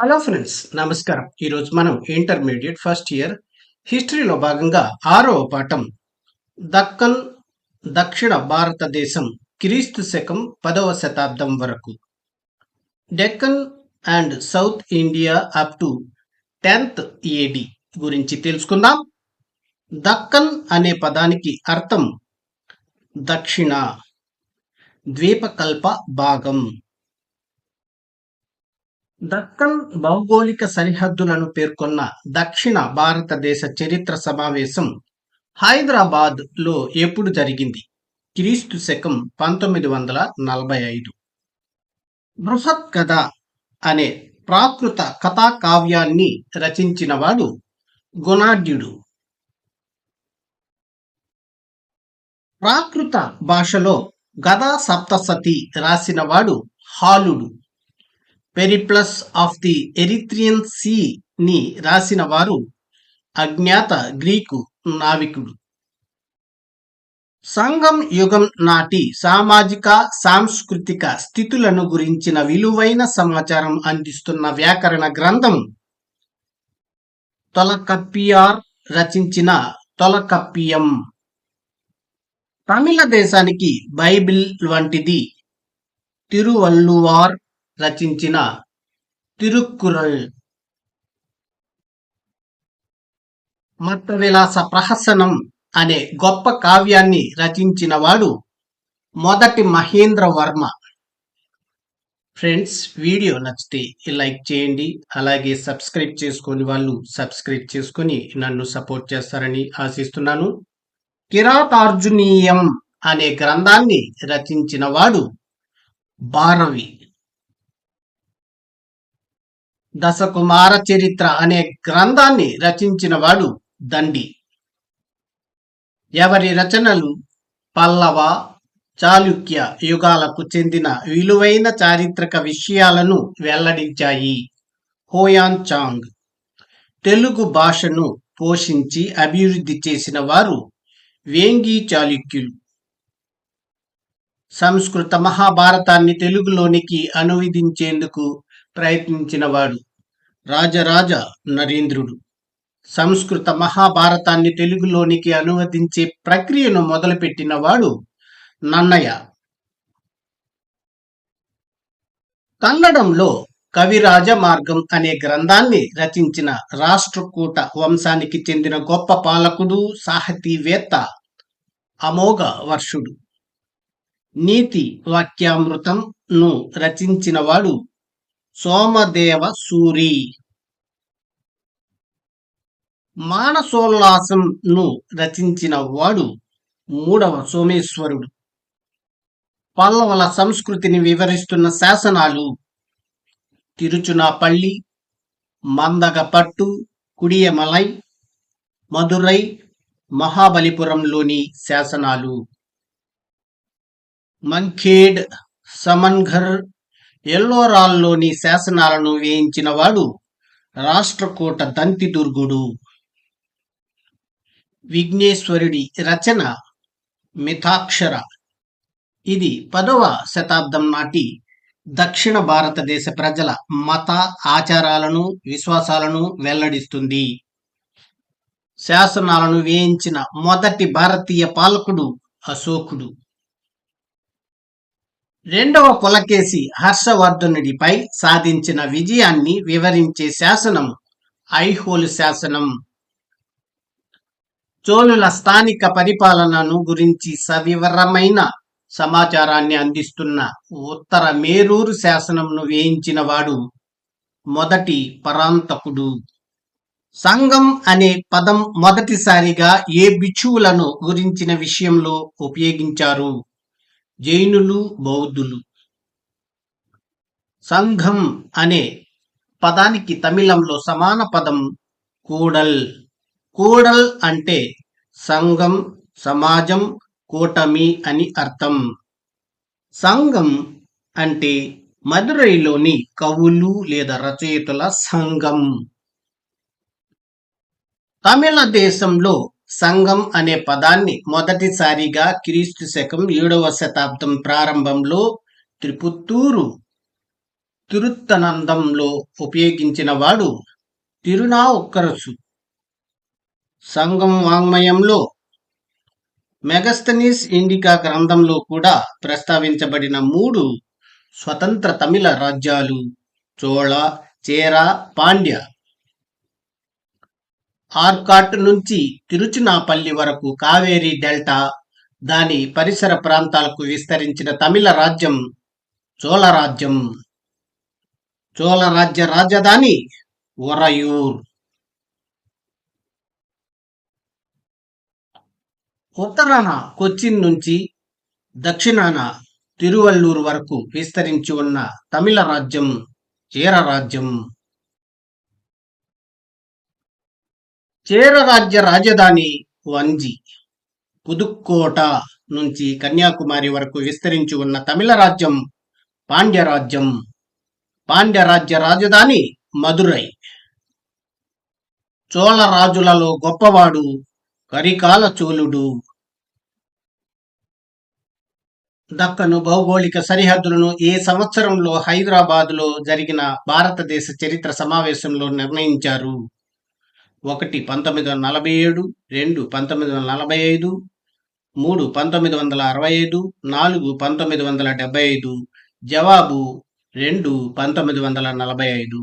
Hello friends నమస్కారం. ఈరోజు మనం ఇంటర్మీడియట్ ఫస్ట్ ఇయర్ హిస్టరీలో భాగంగా ఆరవ పాఠం దక్కన్ దక్షిణ భారతదేశం క్రీస్తు శకం పదవ శతాబ్దం వరకు. Deccan and South India up to tenth AD గురించి తెలుసుకుందాం. దక్కన్ అనే పదానికి అర్థం దక్షిణ ద్వీపకల్ప భాగం. దక్కన్ భౌగోళిక సరిహద్దులను పేర్కొన్న దక్షిణ భారతదేశ చరిత్ర సమావేశం హైదరాబాద్లో ఎప్పుడు జరిగింది? క్రీస్తు శకం పంతొమ్మిది వందల నలభై ఐదు. బృహత్ కథ అనే ప్రాకృత కథా కావ్యాన్ని రచించినవాడు గుణాఢ్యుడు ప్రాకృత భాషలో గదా సప్తసతి రాసినవాడు హాలుడు. Periplus of the Erythraean Sea ని రాసిన వారు అజ్ఞాత గ్రీకు నావికుడు. సంగం యుగం నాటి సామాజిక సాంస్కృతిక స్థితులను గురించిన విలువైన సమాచారం అందిస్తున్న వ్యాకరణ గ్రంథం తొలకప్పియార్ రచించిన తొలకప్పియం. తమిళ దేశానికి బైబిల్ వంటిది. తిరువల్లువార్ రచించిన తిరుక్కురల్. మత విలాస ప్రహసనం అనే గొప్ప కావ్యాన్ని రచించినవాడు మొదటి మహేంద్ర వర్మ ఫ్రెండ్స్ వీడియో నచ్చితే లైక్ చేయండి అలాగే సబ్స్క్రైబ్ చేసుకొని వాళ్ళు సబ్స్క్రైబ్ చేసుకొని నన్ను సపోర్ట్ చేస్తారని ఆశిస్తున్నాను. కిరాతార్జునీయం అనే గ్రంథాన్ని రచించిన వాడు భారవి దశకుమార చరిత్ర అనే గ్రంథాన్ని రచించిన వాడు దండి. ఎవరి రచనలు పల్లవ చాళుక్య యుగాలకు చెందిన విలువైన చారిత్రక విషయాలను వెల్లడించాయి. హోయాన్ చాంగ్. తెలుగు భాషను పోషించి అభివృద్ధి చేసిన వారు వేంగి చాళుక్యులు. సంస్కృత మహాభారతాన్ని తెలుగులోనికి అనువదించేందుకు ప్రయత్నించినవాడు రాజరాజ నరేంద్రుడు. సంస్కృత మహాభారతాన్ని తెలుగులోనికి అనువదించే ప్రక్రియను మొదలుపెట్టినవాడు నన్నయ్య. కన్నడంలో కవిరాజ మార్గం అనే గ్రంథాన్ని రచించిన రాష్ట్రకూట వంశానికి చెందిన గొప్ప పాలకుడు సాహితీవేత్త అమోఘ వర్షుడు. నీతి వాక్యామృతంను రచించినవాడు సోమదేవ సూరి. మానసోల్లాసంను రచించిన వాడు మూడవ సోమేశ్వరుడు. పల్లవల సంస్కృతిని వివరిస్తున్న శాసనాలు తిరుచునాపల్లి మందగపట్టు కుడియమలై మధురై మహాబలిపురంలోని శాసనాలు. మంఖేడ్ సమన్ఘర్ ఎల్లోరాల్లోని శాసనాలను వేయించినవాడు రాష్ట్రకూట దంతిదుర్గుడు. విఘ్నేశ్వరుడి రచన మిథాక్షర. ఇది పదవ శతాబ్దం నాటి దక్షిణ భారతదేశ ప్రజల మత ఆచారాలను విశ్వాసాలను వెల్లడిస్తుంది. శాసనాలను వేయించిన మొదటి భారతీయ పాలకుడు అశోకుడు. రెండవ పులకేసి హర్షవర్ధనుడిపై సాధించిన విజయాన్ని వివరించే శాసనం ఐహోలు శాసనం. చోళుల స్థానిక పరిపాలనను గురించి సవివరమైన సమాచారాన్ని అందిస్తున్న ఉత్తర మేరూరు శాసనంను వేయించినవాడు మొదటి పరాంతకుడు. సంఘం అనే పదం మొదటిసారిగా ఏ బిచ్చువులను గురించిన విషయంలో ఉపయోగించారు? జైనులు బౌద్ధులు. సంఘం అనే పదానికి తమిళంలో సమాన పదం కూడల్. కూడల్ అంటే సంఘం సమాజం కూటమి అని అర్థం. సంఘం అంటే మదురైలోని కవులు లేదా రచయితల సంఘం. తమిళ దేశంలో సంఘం అనే పదాన్ని మొదటిసారిగా క్రీస్తు శకం ఏడవ శతాబ్దం ప్రారంభంలో త్రిపుత్తూరు తిరుత్తనందంలో ఉపయోగించిన వాడు తిరునావుక్కరసు. సంగం వాంగ్మయంలో మెగస్తనీస్ ఇండికా గ్రంథంలో కూడా ప్రస్తావించబడిన మూడు స్వతంత్ర తమిళ రాజ్యాలు చోళ చేర పాండ్య. ఆర్కాట్ నుంచి తిరుచునాపల్లి వరకు కావేరీ డెల్టా దాని పరిసర ప్రాంతాలకు విస్తరించిన తమిళ రాజ్యం చోళరాజ్యం. చోళరాజ్య రాజధాని ఒరయూర్ ఉత్తరాన కొచ్చిన్ నుంచి దక్షిణాన తిరువల్లూరు వరకు విస్తరించి ఉన్న తమిళ రాజ్యం చేర రాజ్యం. చేర రాజ్య రాజధాని వంజి. పుదుక్కోట నుంచి కన్యాకుమారి వరకు విస్తరించి ఉన్న తమిళ రాజ్యం పాండ్య రాజ్యం పాండ్య రాజ్య రాజధాని మదురై చోళ రాజులలో గొప్పవాడు కరికాల చోళుడు. దక్కను భౌగోళిక సరిహద్దులను ఏ సంవత్సరంలో హైదరాబాదులో జరిగిన భారతదేశ చరిత్ర సమావేశంలో నిర్ణయించారు? ఒకటి పంతొమ్మిది వందల నలభై ఏడు రెండు పంతొమ్మిది వందల నలభై ఐదు మూడు పంతొమ్మిది వందల అరవై ఐదు నాలుగు పంతొమ్మిది వందల డెబ్బై ఐదు జవాబు రెండు పంతొమ్మిది వందల నలభై ఐదు.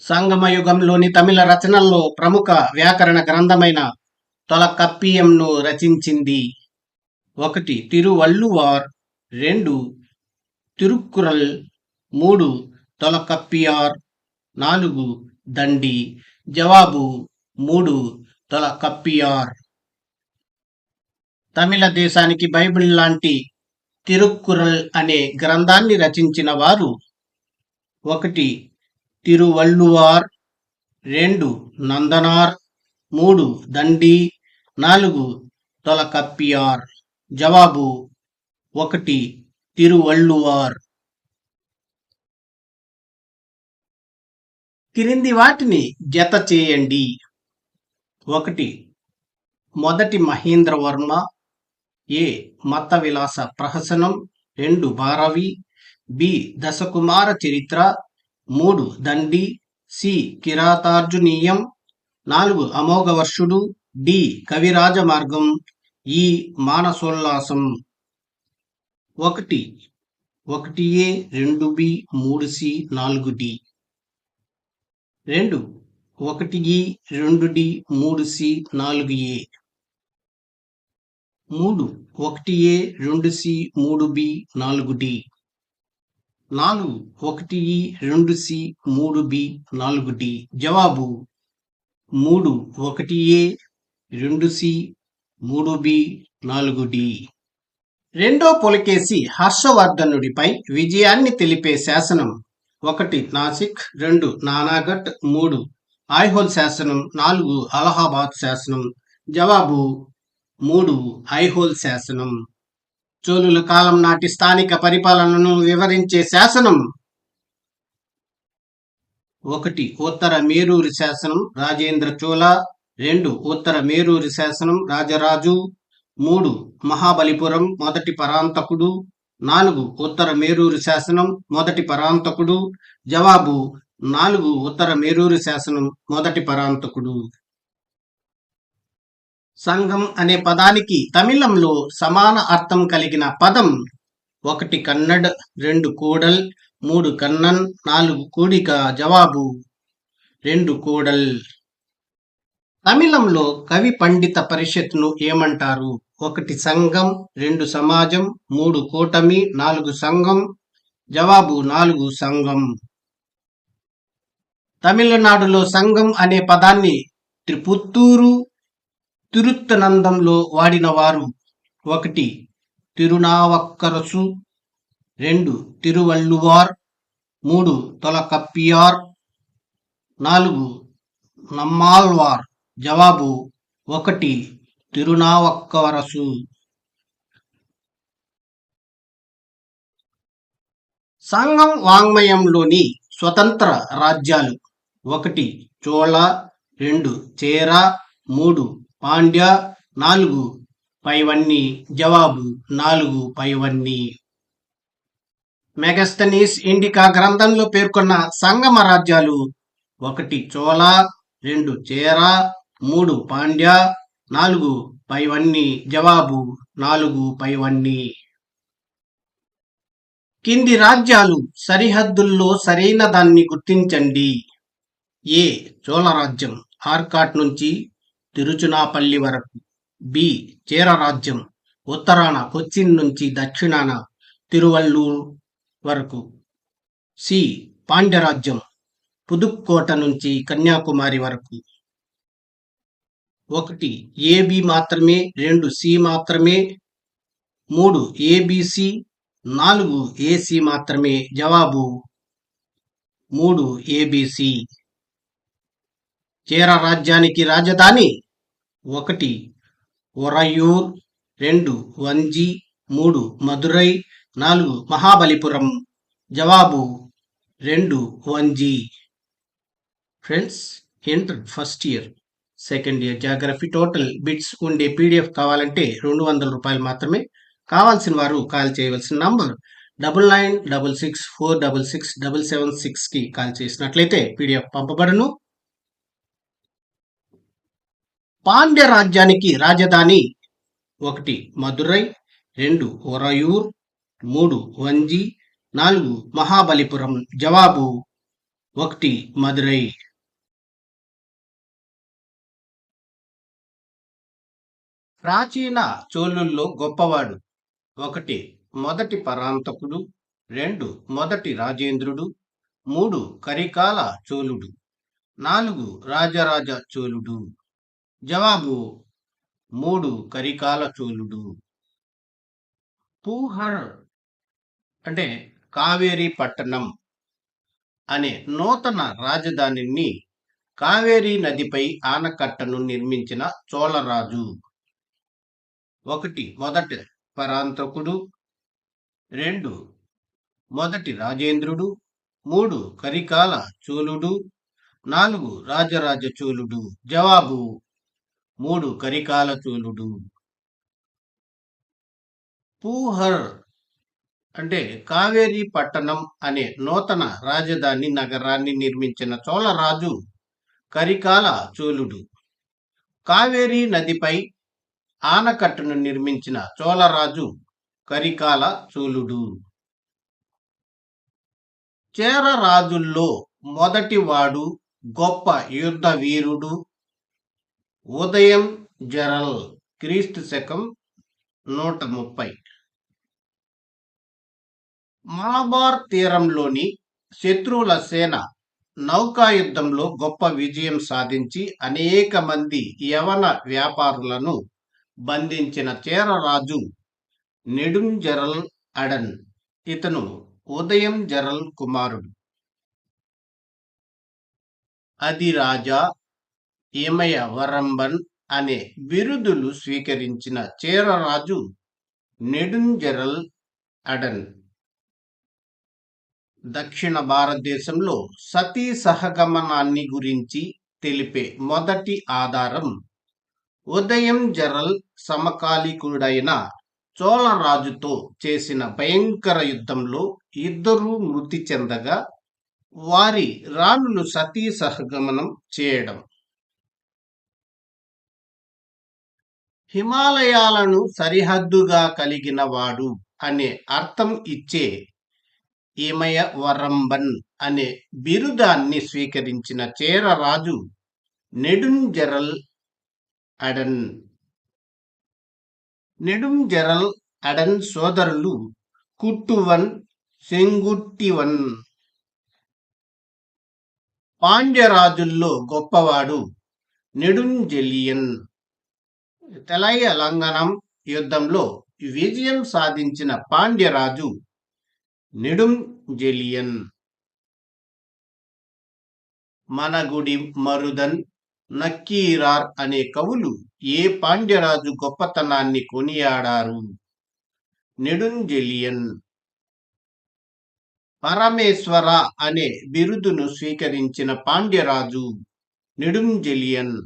సంగమయుగంలోని తమిళ రచనల్లో ప్రముఖ వ్యాకరణ గ్రంథమైన తొలకప్పియంను రచించింది. ఒకటి తిరువల్లువార్ రెండు తిరుక్కురల్ మూడు తొలకప్పియార్ నాలుగు దండి. జవాబు మూడు. తొలకప్పియార్ తమిళ దేశానికి బైబిల్ లాంటి తిరుక్కురల్ అనే గ్రంథాన్ని రచించిన వారు ఒకటి. తిరువల్లువార్ రెండు. నందనార్. మూడు. దండి. నాలుగు. తొలకప్పియార్ జవాబు ఒకటి. తిరువల్లువార్ క్రింది వాటిని జత చేయండి. ఒకటి మొదటి మహేంద్రవర్మ ఏ మత విలాస ప్రహసనం రెండు భారవి బి దశకుమార చరిత్ర మూడు దండి సి కిరాతార్జునీయం నాలుగు అమోఘవర్షుడు డి కవిరాజ మార్గం ఈ మానసోల్లాసం. ఒకటి ఒకటి ఏ రెండు బి మూడు సి నాలుగు డి. రెండు. ఒకటి ఈ రెండు డి మూడు సి నాలుగు ఏ. మూడు. ఒకటి ఏ రెండు సి మూడు బి నాలుగు డి. నాలుగు. ఒకటి ఈ రెండు సి మూడు బి నాలుగు డి. జవాబు. మూడు. ఒకటి ఏ రెండు సి మూడు బి నాలుగు డి. రెండో పొలకేసి హర్షవర్ధనుడిపై విజయాన్ని తెలిపే శాసనం. ఒకటి నాసిక్. రెండు నానాఘట్. మూడు ఐహోల్ శాసనం. నాలుగు అలహాబాద్ శాసనం. జవాబు మూడు ఐహోల్ శాసనం. చోళుల కాలం నాటి స్థానిక పరిపాలనను వివరించే శాసనం. ఒకటి ఉత్తర మేరూరి శాసనం. రాజేంద్ర చోళ. రెండు ఉత్తర మేరూరి శాసనం. రాజరాజు. మూడు మహాబలిపురం. మొదటి పరాంతకుడు. నాలుగు ఉత్తర మేరూరు శాసనం మొదటి పరాంతకుడు. జవాబు నాలుగు ఉత్తర మేరూరు శాసనం మొదటి పరాంతకుడు. సంఘం అనే పదానికి తమిళంలో సమాన అర్థం కలిగిన పదం ఒకటి కన్నడ్ రెండు కూడల్ మూడు కన్నన్ నాలుగు కూడిక జవాబు రెండు కూడల్. తమిళంలో కవి పండిత పరిషత్ను ఏమంటారు? ఒకటి సంఘం రెండు సమాజం మూడు కూటమి నాలుగు సంఘం. జవాబు నాలుగు సంఘం. తమిళనాడులో సంఘం అనే పదాన్ని త్రిపుత్తూరు తిరుత్తనందంలో వాడిన వారు ఒకటి తిరునావక్కరసు. రెండు తిరువల్లువార్. మూడు తొలకప్పియార్. నాలుగు నమ్మాల్వార్. జవాబు ఒకటి తిరునావక్కవరసు. సంఘం వాంగ్మయంలోని స్వతంత్ర రాజ్యాలు ఒకటి చోళ రెండు చేర మూడు పాండ్య నాలుగు పైవన్నీ జవాబు నాలుగు పైవన్నీ. మెగస్తనీస్ ఇండికా గ్రంథంలో పేర్కొన్న సంగమ రాజ్యాలు ఒకటి చోళ రెండు చేర మూడు పాండ్య నాలుగు పైవన్నీ జవాబు నాలుగు పైవన్నీ కింది రాజ్యాలు సరిహద్దుల్లో సరైన దాన్ని గుర్తించండి. ఏ. చోళ రాజ్యం ఆర్కాట్ నుంచి తిరుచునాపల్లి వరకు. బి. చేరరాజ్యం ఉత్తరాన కొచ్చిన్ నుంచి దక్షిణాన తిరువల్లూరు వరకు. సి. పాండ్యరాజ్యం పుదుక్కోట నుంచి కన్యాకుమారి వరకు. ఒకటి ఏబి మాత్రమే రెండు సి మాత్రమే మూడు ఏబిసి నాలుగు ఏసి మాత్రమే. జవాబు మూడు ఏబిసి చేర రాజ్యానికి రాజధాని ఒకటి ఒరయూర్ రెండు వంజి మూడు మదురై నాలుగు మహాబలిపురం. జవాబు రెండు Vanji. Friends inter first year. Second year geography total bits ఉండే పీడిఎఫ్ కావాలంటే రెండు వందల రూపాయలు మాత్రమే. కావాల్సిన వారు కాల్ చేయవలసిన number double nine double six four double six double seven సిక్స్కి కాల్ చేసినట్లయితే పీడిఎఫ్ పంపబడను. పాండ్య రాజ్యానికి రాజధాని ఒకటి మదురై రెండు ఒరయూర్ మూడు వంజి నాలుగు మహాబలిపురం జవాబు ఒకటి మదురై. ప్రాచీన చోళుల్లో గొప్పవాడు. ఒకటి మొదటి పరాంతకుడు రెండు మొదటి రాజేంద్రుడు. మూడు కరికాల చోళుడు. నాలుగు రాజరాజ చోళుడు. జవాబు మూడు కరికాల చోళుడు. పూహర్ అంటే కావేరీ పట్టణం అనే నూతన రాజధానిని కావేరీ నదిపై ఆనకట్టను నిర్మించిన చోళరాజు. ఒకటి మొదటి పరాంతకుడు. రెండు మొదటి రాజేంద్రుడు. మూడు కరికాల చోళుడు. నాలుగు రాజరాజ చోళుడు. జవాబు మూడు కరికాల చోళుడు. పూహర్ అంటే కావేరీ పట్టణం అనే నూతన రాజధాని నగరాన్ని నిర్మించిన చోళరాజు కరికాల చోళుడు. కావేరీ నదిపై ఆనకట్టును నిర్మించిన చోళరాజు కరికాల చోళుడు. చేర రాజుల్లో మొదటివాడు గొప్ప యుద్ధ వీరుడు. ఉదయం జరల్ క్రీస్తు శకం నూట ముప్పై. మలబార్ తీరంలోని శత్రువుల సేన నౌకాయుద్ధంలో గొప్ప విజయం సాధించి అనేక మంది యవన వ్యాపారులను బంధించిన చేరరాజు నెడుంజరల్ అడన్. ఇతను ఉదయం జరల్ కుమారుడు. అది రాజా వరంబన్ అనే బిరుదులు స్వీకరించిన చేరరాజు నెడుంజరల్ అడన్. దక్షిణ భారతదేశంలో సతీ సహగమనాన్ని గురించి తెలిపే మొదటి ఆధారం ఉదయం జరల్ సమకాలీకుడైన చోళరాజుతో చేసిన భయంకర యుద్ధంలో ఇద్దరూ మృతి చెందగా వారి రాణులు సతీ సహగమనం చేయడం. హిమాలయాలను సరిహద్దుగా కలిగిన వాడు అనే అర్థం ఇచ్చే ఈమయ వరంబన్ అనే బిరుదాన్ని స్వీకరించిన చేరరాజు నెడుంజరల్ అడన్. నెడుంజరల్ అడన్ సోదరులు కుట్టువన్ సెంగుట్టివన్. పాండ్యరాజుల్లో గొప్పవాడు నెడుంజెలియన్ తెలయ లంఘనం యుద్ధంలో విజయం సాధించిన పాండ్యరాజు నెడుం జెలియన్. మనగుడి మరుదన్ నక్కీరార్ అనే కవులు ఏ పాండ్యరాజు గొప్పతనాన్ని కొనియాడారు? నెడుంజెలియన్. పరమేశ్వర అనే బిరుదును స్వీకరించిన పాండ్యరాజు నెడుంజెలియన్.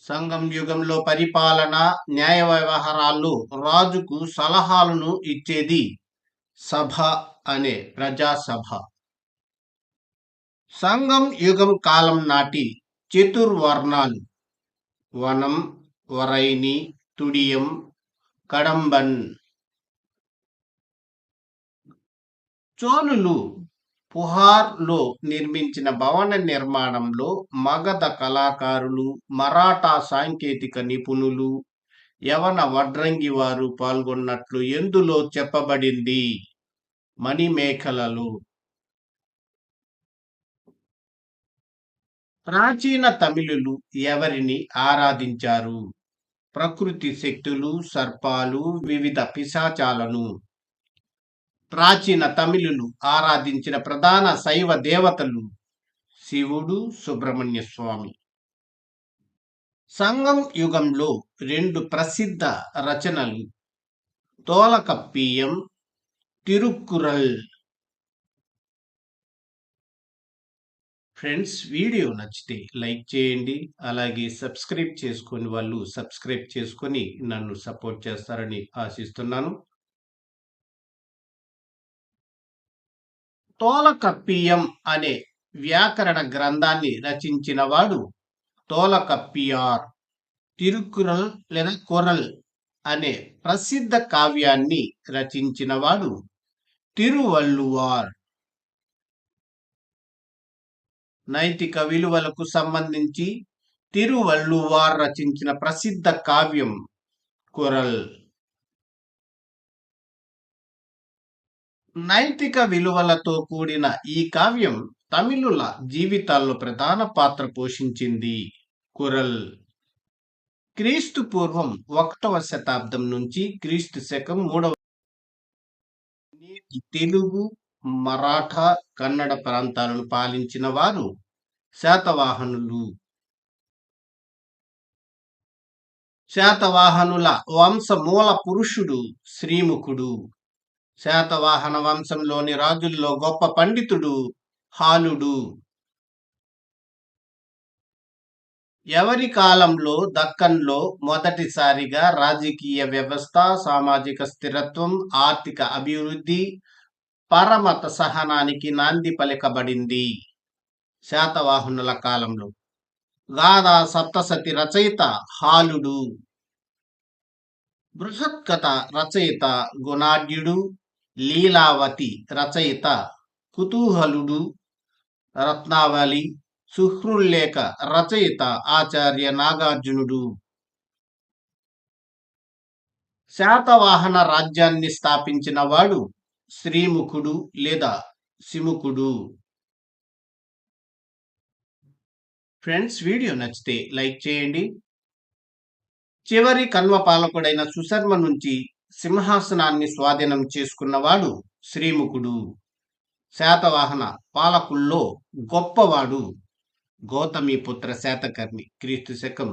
సంఘం యుగంలో పరిపాలన న్యాయ వ్యవహారాల్లో రాజుకు సలహాలను ఇచ్చేది సభ అనే ప్రజాసభ. సంగం యుగం కాలం నాటి చతుర్వర్ణాలు. వనం వరైని తుడియం కడంబన్. చోళులు పుహార్లో నిర్మించిన భవన నిర్మాణంలో మగధ కళాకారులు మరాఠా సాంకేతిక నిపుణులు యవన వడ్రంగి వారు పాల్గొన్నట్లు ఎందులో చెప్పబడింది? మణిమేఖలలో. ప్రాచీన తమిళులు ఎవరిని ఆరాధించారు? ప్రకృతి శక్తులు సర్పాలు వివిధ పిశాచాలను. ప్రాచీన తమిళులు ఆరాధించిన ప్రధాన శైవ దేవతలు శివుడు సుబ్రహ్మణ్య స్వామి. సంగం యుగంలో రెండు ప్రసిద్ధ రచనలు తోలకప్పీయం తిరుక్కురల్ ఫ్రెండ్స్ వీడియో నచ్చితే లైక్ చేయండి. అలాగే సబ్స్క్రైబ్ చేసుకొని వాళ్ళు సబ్స్క్రైబ్ చేసుకొని నన్ను సపోర్ట్ చేస్తారని ఆశిస్తున్నాను. తోలకప్పియం అనే వ్యాకరణ గ్రంథాన్ని రచించిన వాడు తోలకప్పియార్ తిరుకురల్ లేదా కొరల్ అనే ప్రసిద్ధ కావ్యాన్ని రచించినవాడు తిరువల్లువార్. నైతిక విలువలకు సంబంధించి తిరువల్లువార్ రచించిన ప్రసిద్ధ కావ్యం కురల్. నైతిక విలువలతో కూడిన ఈ కావ్యం తమిళుల జీవితాల్లో ప్రధాన పాత్ర పోషించింది కురల్. క్రీస్తు పూర్వం ఒకటవ శతాబ్దం నుంచి క్రీస్తు శకం మూడవ తెలుగు మరాఠా కన్నడ ప్రాంతాలను పాలించిన వారు శాతవాహనులు. శాతవాహనుల వంశ మూల పురుషుడు శ్రీముఖుడు. శాతవాహన వంశంలోని రాజుల్లో గొప్ప పండితుడు హాలుడు. ఎవరి కాలంలో దక్కన్లో మొదటిసారిగా రాజకీయ వ్యవస్థ సామాజిక స్థిరత్వం ఆర్థిక అభివృద్ధి పరమత సహనానికి నాంది పలికబడింది. శాతవాహనుల కాలంలో. గాదా సప్తసతి రచయిత హాలుడు. బృహత్కథ రచయిత గుణాఢ్యుడు లీలావతి రచయిత కుతూహలుడు. రత్నావళి సుహృల్లేఖ రచయిత ఆచార్య నాగార్జునుడు. శాతవాహన రాజ్యాన్ని స్థాపించిన వాడు శ్రీముఖుడు లేదా సిముఖుడు. ఫ్రెండ్స్ వీడియో నచ్చితే లైక్ చేయండి. చివరి కన్వ పాలకుడైన సుశర్మ నుంచి సింహాసనాన్ని స్వాధీనం చేసుకున్నవాడు శ్రీముఖుడు. శాతవాహన పాలకుల్లో గొప్పవాడు గౌతమిపుత్ర శాతకర్ణి క్రీస్తు శకం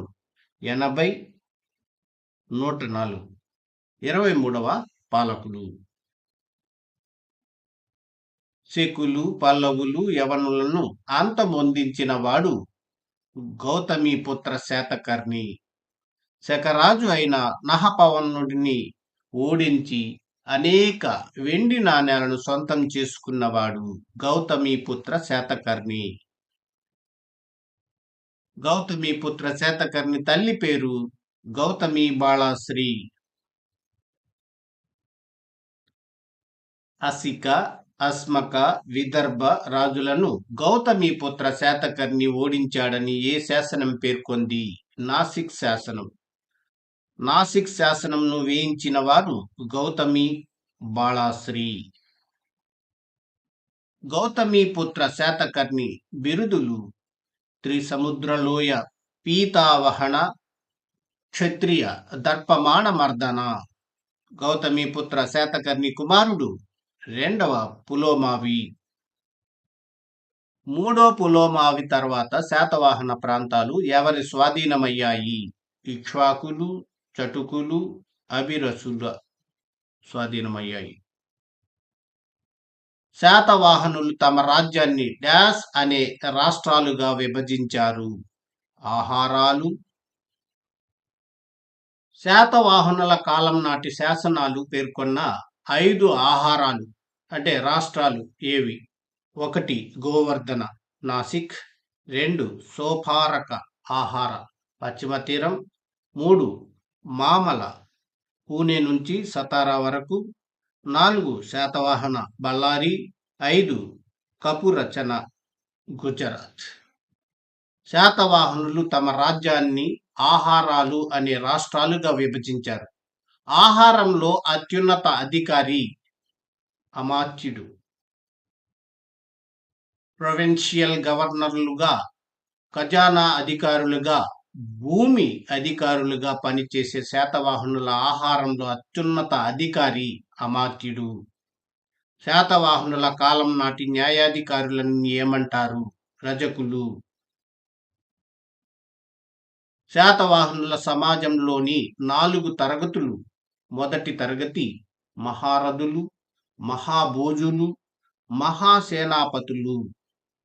ఎనభై నూట నాలుగు. ఇరవై మూడవ పాలకుడు. శకులు పల్లవులు యవనులను అంతమొందించిన వాడు గౌతమిపుత్ర శాతకర్ణి. శకరాజు అయిన నహపవనుడిని ఓడించి అనేక వెండి నాణ్యాలను సొంతం చేసుకున్నవాడు గౌతమిపుత్ర శాతకర్ణి. గౌతమిపుత్ర శాతకర్ణి తల్లి పేరు గౌతమి బాళాశ్రీ. అసిక అస్మక విదర్భ రాజులను గౌతమిపుత్ర శాతకర్ణి ఓడించాడని ఏ శాసనం పేర్కొంది? నాసిక్ శాసనం. నాసిక్ శాసనంను వేయించిన వారు గౌతమి బాళాశ్రీ. గౌతమిపుత్ర శాతకర్ణి బిరుదులు త్రిసముద్రలోయ పీతావహణ క్షత్రియ దర్పమాణ మర్దన. గౌతమిపుత్ర శాతకర్ణి కుమారుడు రెండవ పులోమావి. మూడో పులోమావి తర్వాత శాతవాహన ప్రాంతాలు ఎవరి స్వాధీనమయ్యాయి? ఇక్ష్వాకులు చటుకులు అభిరసుల స్వాధీనమయ్యాయి. శాతవాహనులు తమ రాజ్యాన్ని డాష్ అనే రాష్ట్రాలుగా విభజించారు. ఆహారాలు. శాతవాహనుల కాలం నాటి శాసనాలు పేర్కొన్న ఐదు ఆహారాలు అంటే రాష్ట్రాలు ఏవి? ఒకటి గోవర్ధన నాసిక్. రెండు సోపారక ఆహార పశ్చిమ తీరం. మూడు మామల పూణే నుంచి సతారా వరకు. నాలుగు శాతవాహన బళ్ళారి. ఐదు కపురచన గుజరాత్. శాతవాహనులు తమ రాజ్యాన్ని ఆహారాలు అనే రాష్ట్రాలుగా విభజించారు. ఆహారంలో అత్యున్నత అధికారి అమాత్యుడు. ప్రొవిన్షియల్ గవర్నర్లుగా ఖజానా అధికారులుగా భూమి అధికారులుగా పనిచేసే శాతవాహనుల ఆహారంలో అత్యున్నత అధికారి అమాత్యుడు. శాతవాహనుల కాలం నాటి న్యాయాధికారులను ఏమంటారు రజకులు? శాతవాహనుల సమాజంలోని నాలుగు తరగతులు మొదటి తరగతి మహారథులు మహాభోజులు మహాసేనాపతులు.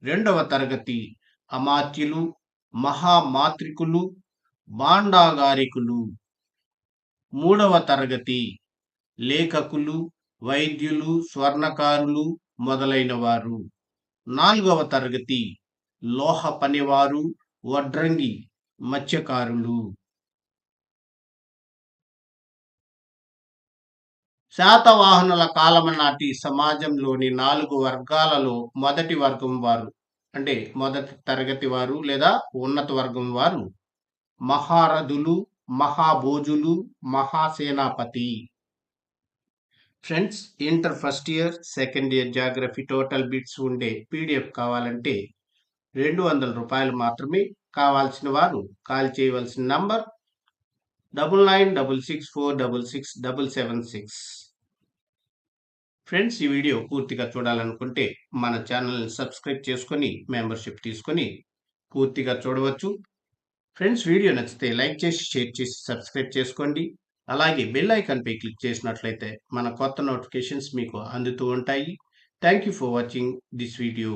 రెండవ తరగతి అమాత్యులు మహామాత్రికులు బాండాగారికులు. మూడవ తరగతి లేఖకులు వైద్యులు స్వర్ణకారులు మొదలైన వారు నాలుగవ తరగతి లోహ పనివారు వడ్రంగి మత్స్యకారులు. శాతవాహనుల కాలం నాటి సమాజంలోని నాలుగు వర్గాలలో మొదటి వర్గం వారు. అంటే మొదటి తరగతి వారు లేదా ఉన్నత వర్గం వారు. మహారథులు మహాభోజులు మహాసేనాపతి. Friends inter first year second year geography total bits ఉండే పీడిఎఫ్ కావాలంటే రెండు వందల రూపాయలు మాత్రమే కావాల్సిన వారు. కాల్ చేయవలసిన number double nine double six four double six double seven six. Friends ఈ వీడియో పూర్తిగా చూడాలనుకుంటే మన ఛానల్ని సబ్స్క్రైబ్ చేసుకొని మెంబర్షిప్ తీసుకొని పూర్తిగా చూడవచ్చు. ఫ్రెండ్స్ వీడియో నచ్చితే లైక్ చేసి షేర్ చేసి సబ్స్క్రైబ్ చేసుకోండి. అలాగే బెల్ ఐకాన్పై క్లిక్ చేసినట్లయితే మన కొత్త నోటిఫికేషన్స్ మీకు అందుతూ ఉంటాయి. Thank you for watching this video.